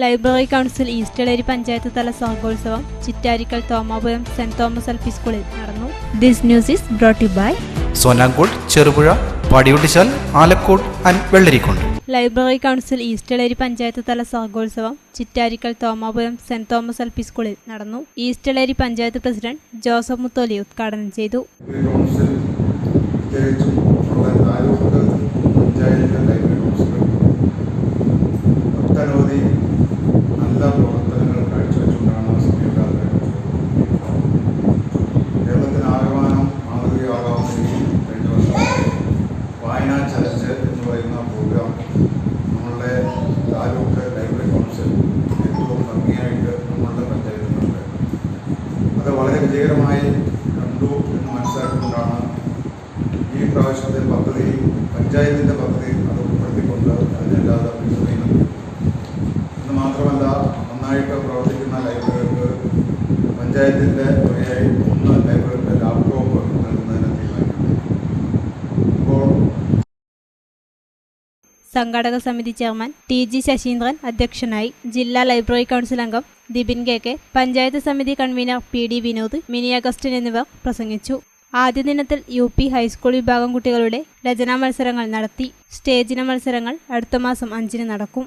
Library council East Eleri panchayat തല സർഗോത്സവം Chittarikkal Thomapuram Saint Thomas L P സ്കൂളിൽ നടന്നു. This news is brought by Sonankode Cherupuzha Padiyottichal Alakode and Vellarikundu library council East Eleri panchayat തല സർഗോത്സവം Chittarikkal Thomapuram Saint Thomas L P സ്കൂളിൽ നടന്നു. East Eleri panchayat president Joseph Mutholi ഉദ്ഘാടനം ചെയ്തു. ഒട്ടനവധി നല്ല പ്രവർത്തനങ്ങൾ കാഴ്ചവെച്ചുകൊണ്ടാണ് സമീപകാലത്ത് കേരളത്തിന് ആകമാനം മാതൃകയാകാവുന്ന കഴിഞ്ഞ വർഷം വായനാ ചലഞ്ച് എന്ന് പറയുന്ന പ്രോഗ്രാം നമ്മളുടെ താലൂക്ക് ലൈബ്രറി കൗൺസിൽ ഏറ്റവും ഭംഗിയായിട്ട് നമ്മളുടെ പഞ്ചായത്തിൽ നടത്തുക അത് വളരെ വിജയകരമായി കണ്ടു എന്ന് മനസ്സിലാക്കിക്കൊണ്ടാണ് ഈ പ്രാവശ്യത്തെ പദ്ധതി പഞ്ചായത്തിന്റെ പദ്ധതി അത് ഉൾപ്പെടുത്തിക്കൊണ്ട് അതിനല്ലാതെ പിന്തുണ നൽകി എന്ന് മാത്രമല്ല നന്നായിട്ട് പ്രവർത്തിക്കുന്ന ലൈബ്രറികൾക്ക് പഞ്ചായത്തിന്റെ തുകയായി ഒന്ന് ലൈബ്രറിയുടെ ലാപ്ടോപ്പ് നൽകുന്നതിന് സംഘാടക സമിതി ചെയർമാൻ ടി ജി ശശീന്ദ്രൻ അധ്യക്ഷനായി ജില്ലാ ലൈബ്രറി കൗൺസിൽ അംഗം ദിബിൻ കെ കെ പഞ്ചായത്ത് സമിതി convener P D Vinod Mini Augustine എന്നിവർ പ്രസംഗിച്ചു. ആദ്യ ദിനത്തിൽ യു പി ഹൈസ്കൂൾ വിഭാഗം കുട്ടികളുടെ രചനാ മത്സരങ്ങൾ നടത്തി. സ്റ്റേജിന മത്സരങ്ങൾ അടുത്ത മാസം അഞ്ചിന് നടക്കും.